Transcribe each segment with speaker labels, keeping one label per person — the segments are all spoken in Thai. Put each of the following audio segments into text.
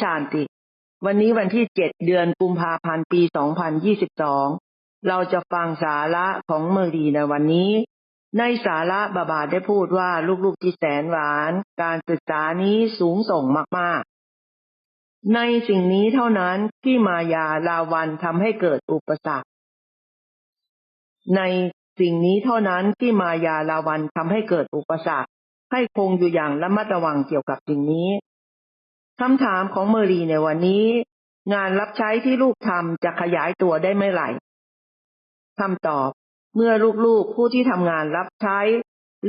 Speaker 1: ชานติ วันนี้วันที่7เดือนกุมภาพันธ์ปี2022เราจะฟังสาระของเมอรีในวันนี้ ในสาระบาบาได้พูดว่าลูกๆที่แสนหวาน การศึกษานี้สูงส่งมากๆ ในสิ่งนี้เท่านั้นที่มายาลาวันทำให้เกิดอุปสรรค ในสิ่งนี้เท่านั้นที่มายาลาวันทำให้เกิดอุปสรรค ให้คงอยู่อย่างระมัดระวังเกี่ยวกับสิ่งนี้ คำถามของเมอรีในวันนี้ งานรับใช้ที่ลูกทำจะขยายตัวได้เมื่อไหร่คำตอบ เมื่อลูกๆผู้ที่ทำงานรับใช้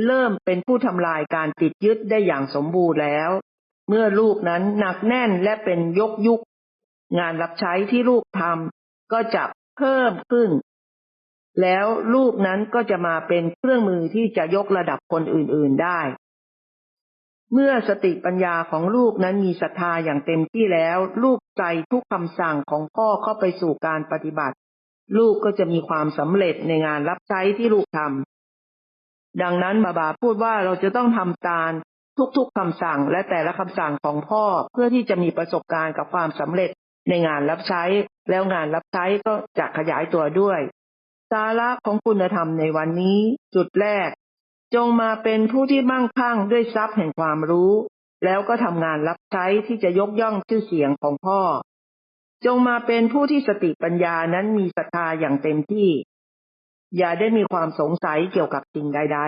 Speaker 1: เริ่มเป็นผู้ทำลายการติดยึดได้อย่างสมบูรณ์แล้ว เมื่อลูกนั้นหนักแน่นและเป็นยกยุคงานรับใช้ที่ลูกทำก็จะเพิ่มขึ้น แล้วลูกนั้นก็จะมาเป็นเครื่องมือที่จะยกระดับคนอื่นๆได้ เมื่อสติปัญญาของลูกนั้นมีศรัทธาอย่างเต็มที่แล้ว ลูกใจทุกคำสั่งของพ่อเข้าไปสู่การปฏิบัติ ลูกก็จะมีความสำเร็จในงานรับใช้ที่ลูกทำดังนั้นบาบาพูดว่าเราจะต้องทำตามทุกๆคำสั่งและแต่ละคำสั่งของพ่อเพื่อที่จะมีประสบการณ์กับความสำเร็จในงานรับใช้ แล้วงานรับใช้ก็จะขยายตัวด้วย สาระของคุณธรรมในวันนี้ จุดแรก จงมาเป็นผู้ที่มั่งคั่งด้วยทรัพย์แห่งความรู้ แล้วก็ทำงานรับใช้ที่จะยกย่องชื่อเสียงของพ่อ จงมาเป็นผู้ที่สติปัญญานั้นมีศรัทธาอย่างเต็มที่ อย่าได้มีความสงสัยเกี่ยวกับสิ่งใด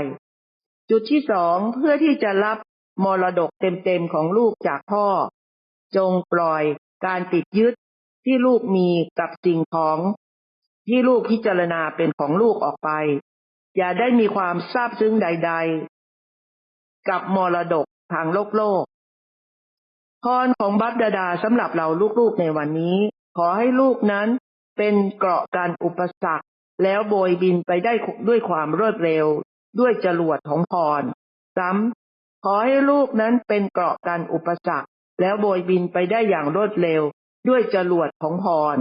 Speaker 1: ๆ จุดที่สองเพื่อที่จะรับมรดกเต็มๆของลูกจากพ่อ จงปล่อยการติดยึดที่ลูกมีกับสิ่งของที่ลูกพิจารณาเป็นของลูกออกไป อย่าได้มีความซาบซึ้งใด ๆ กับมรดกทางโลกโลก พรของบัพดาดาสำหรับเราลูกๆในวันนี้ ขอให้ลูกนั้นเป็นเกราะกันอุปสรรค แล้วโบยบินไปได้ด้วยความรวดเร็ว ด้วยจรวดของพร ซ้ำขอให้ลูกนั้นเป็นเกราะกันอุปสรรค แล้วโบยบินไปได้อย่างรวดเร็ว ด้วยจรวดของพร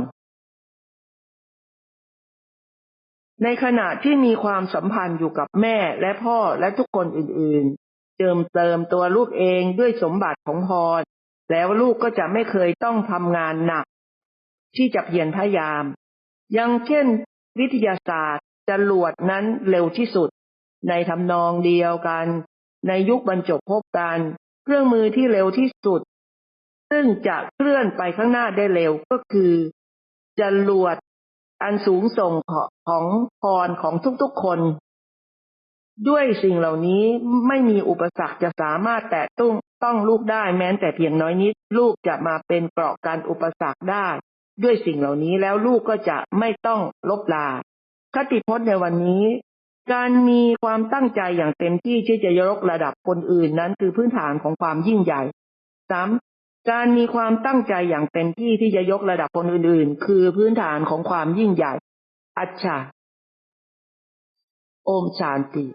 Speaker 1: ในขณะที่มีความสัมพันธ์อยู่กับแม่และพ่อและทุกคนอื่นๆ เติมเติมตัวลูกเองด้วยสมบัติของพร แล้วลูกก็จะไม่เคยต้องทำงานหนัก ที่จะเพียรพยายามอย่างเช่น วิทยาศาสตร์จรวดนั้นเร็วที่สุด ในทำนองเดียวกัน ในยุคบรรจบพบกัน เครื่องมือที่เร็วที่สุด ซึ่งจะเคลื่อนไปข้างหน้าได้เร็วก็คือจรวด อันสูงส่งของพรของทุกๆคน ด้วยสิ่งเหล่านี้ไม่มีอุปสรรคจะสามารถแตะต้องต้องลูกได้แม้แต่เพียงน้อยนิด ลูกจะมาเป็นเกราะการอุปสรรคได้ ด้วยสิ่งเหล่านี้แล้วลูกก็จะไม่ต้องลบลาคติพจน์ในวันนี้ การมีความตั้งใจอย่างเต็มที่ที่จะยกระดับคนอื่นนั้นคือพื้นฐานของความยิ่งใหญ่ซ้ำ การมีความตั้งใจอย่างเต็มที่ที่จะยกระดับคนอื่นๆ คือพื้นฐานของความยิ่งใหญ่ อัจฉาโอมชานติ